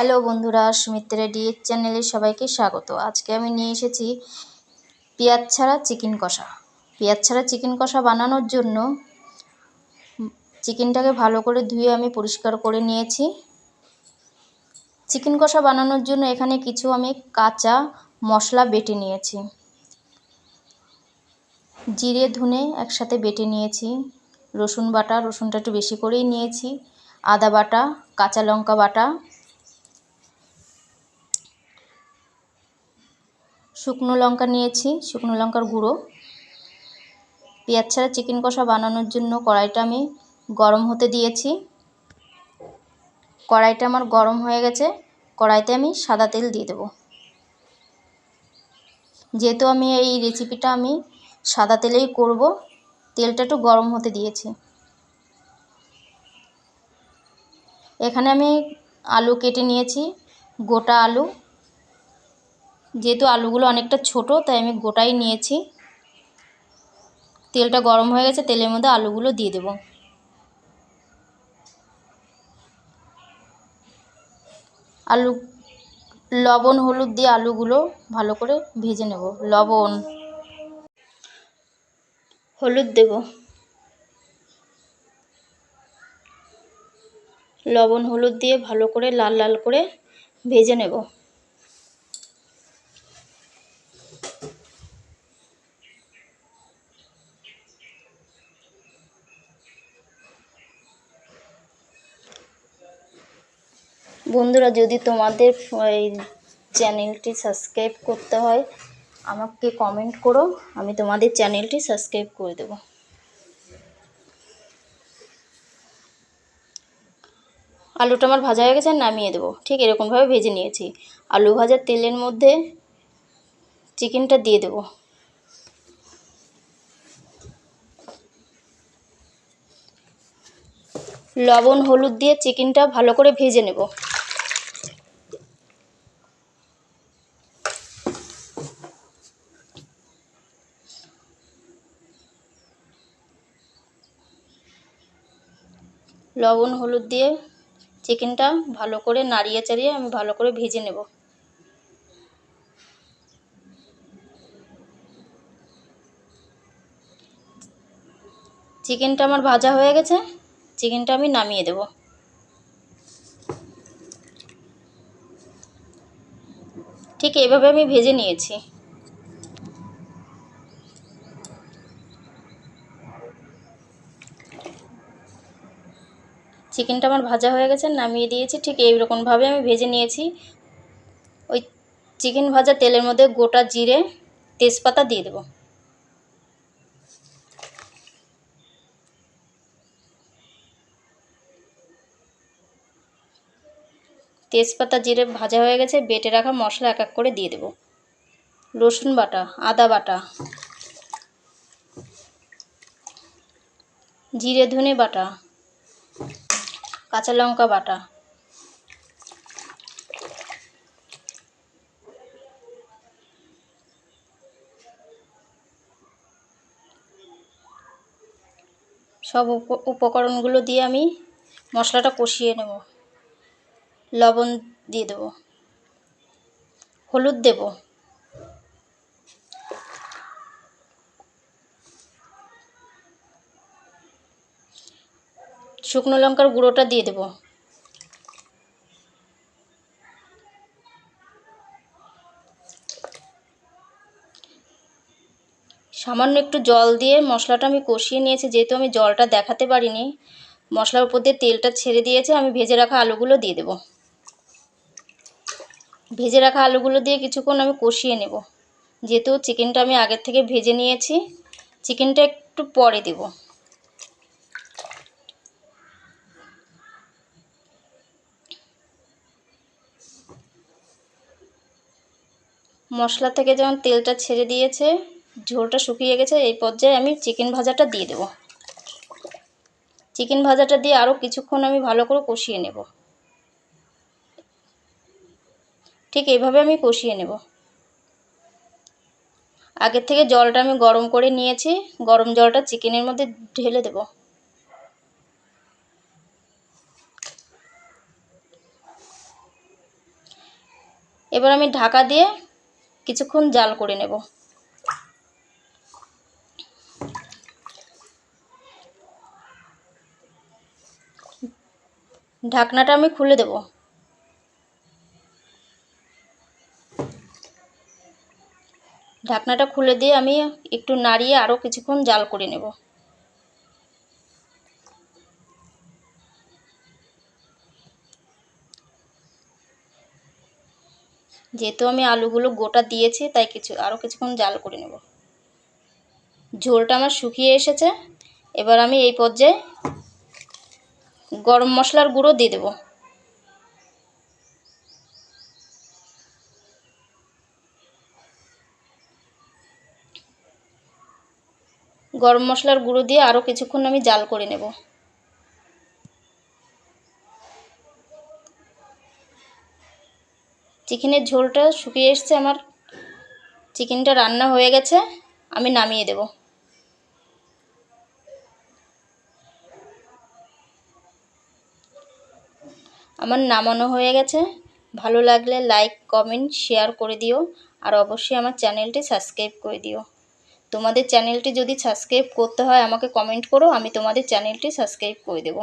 Hello বন্ধুরা সুমিত্রা ডিএর চ্যানেলে সবাইকে স্বাগত। আজকে আমি নিয়ে এসেছি পেঁয়াজ ছাড়া চিকেন কষা। পেঁয়াজ ছাড়া চিকেন কষা বানানোর জন্য চিকেনটাকে ভালো করে ধুয়ে আমি পরিষ্কার করে নিয়েছি। চিকেন কষা বানানোর জন্য এখানে কিছু আমি কাঁচা মশলা বেটে নিয়েছি। জিরে, ধুনে একসাথে বেটে নিয়েছি। রসুন বাটা, রসুনটা একটু বেশি করেই নিয়েছি। আদা বাটা, কাঁচা লঙ্কা বাটা শুকনো লঙ্কা নিয়েছি, শুকনো লঙ্কার গুঁড়ো। পেঁয়াজ ছাড়া চিকেন কষা বানানোর জন্য কড়াইটা আমি গরম হতে দিয়েছি। কড়াইটা আমার গরম হয়ে গেছে, কড়াইতে আমি সাদা তেল দিয়ে দেবো। যেহেতু আমি এই রেসিপিটা আমি সাদা তেলেই করব, তেলটা একটু গরম হতে দিয়েছি। এখানে আমি আলু কেটে নিয়েছি, গোটা আলু। যেহেতু আলুগুলো অনেকটা ছোট, তাই আমি গোটাই নিয়েছি। তেলটা গরম হয়ে গেছে, তেলের মধ্যে আলুগুলো দিয়ে দেব। আলু, লবণ, হলুদ দিয়ে আলুগুলো ভালো করে ভেজে নেব। লবণ, হলুদ দেব। লবণ, হলুদ দিয়ে ভালো করে লাল লাল করে ভেজে নেব। বন্ধুরা, যদি তোমাদের, এই চ্যানেলটি সাবস্ক্রাইব করতে হয়, আমাকে কমেন্ট করো, আমি তোমাদের চ্যানেলটি সাবস্ক্রাইব করে দেব। আলুটা আমার ভাজা হয়ে গেছে, নামিয়ে দেবো। ঠিক এরকমভাবে ভেজে নিয়েছি। আলু ভাজার তেলের মধ্যে চিকেনটা দিয়ে দেবো। লবণ, হলুদ দিয়ে চিকেনটা ভালো করে ভেজে নেব। লবণ, হলুদ দিয়ে চিকেনটা ভালো করে নাড়িয়ে চাড়িয়ে আমি ভালো করে ভেজে নেব। চিকেনটা আমার ভাজা হয়ে গেছে চিকেনটা আমি নামিয়ে দেব। ঠিক এভাবে আমি ভেজে নিয়েছি। চিকেনটা আমার ভাজা হয়ে গেছে, নামিয়ে দিয়েছি। ঠিক এইরকমভাবে আমি ভেজে নিয়েছি। ওই চিকেন ভাজা তেলের মধ্যে গোটা জিরে তেজপাতা দিয়ে দেবো। তেজপাতা জিরে ভাজা হয়ে গেছে, বেটে রাখা মশলা এক এক করে দিয়ে দেব। রসুন বাটা, আদা বাটা, জিরে ধনে বাটা কাঁচা লঙ্কা বাটা। সব উপকরণগুলো দিয়ে আমি মশলাটা কষিয়ে নেব। লবণ দিয়ে দেব। হলুদ দেব। শুকনো লঙ্কার গুঁড়োটা দিয়ে দেব। সামান্য একটু জল দিয়ে মশলাটা আমি কষিয়ে নিয়েছি, যেহেতু আমি জলটা দেখাতে পারিনি। মশলার উপর দিয়ে তেলটা ছেড়ে দিয়েছে, আমি ভেজে রাখা আলুগুলো দিয়ে দেব। ভেজে রাখা আলুগুলো দিয়ে কিছুক্ষণ আমি কষিয়ে নেব। যেহেতু চিকেনটা আমি আগের থেকে ভেজে নিয়েছি, চিকেনটা একটু পরে দেব। মশলা থেকে যেমন তেলটা ছেড়ে দিয়েছে, ঝোলটা শুকিয়ে গেছে, এই পর্যায়ে আমি চিকেন ভাজাটা দিয়ে দেবো। চিকেন ভাজাটা দিয়ে আরও কিছুক্ষণ আমি ভালো করে কষিয়ে নেব। ঠিক এইভাবে আমি কষিয়ে নেব। আগের থেকে জলটা আমি গরম করে নিয়েছি, গরম জলটা চিকেনের মধ্যে ঢেলে দেব। এবার আমি ঢাকা দিয়ে কিছুক্ষণ জাল করে নেব। ঢাকনাটা আমি খুলে দেব। ঢাকনাটা খুলে দিয়ে আমি একটু নাড়িয়ে আরও কিছুক্ষণ জাল করে নেব। যেহেতু আমি আলুগুলো গোটা দিয়েছি, তাই কিছু আরও কিছুক্ষণ জাল করে নেব। ঝোলটা আমার শুকিয়ে এসেছে। এবার আমি এই পর্যায়ে গরম মশলার গুঁড়ো দিয়ে দেবো। গরম মশলার গুঁড়ো দিয়ে আরও কিছুক্ষণ আমি জাল করে নেব। চিকেনের ঝোলটা শুকিয়ে এসছে আমার। চিকেনটা রান্না হয়ে গেছে, আমি নামিয়ে দেব। আমার নামানো হয়ে গেছে। ভালো লাগলে লাইক, কমেন্ট, শেয়ার করে দিও। আর অবশ্যই আমার চ্যানেলটি সাবস্ক্রাইব করে দিও। তোমাদের চ্যানেলটি যদি সাবস্ক্রাইব করতে হয়, আমাকে কমেন্ট করো, আমি তোমাদের চ্যানেলটি সাবস্ক্রাইব করে দেবো।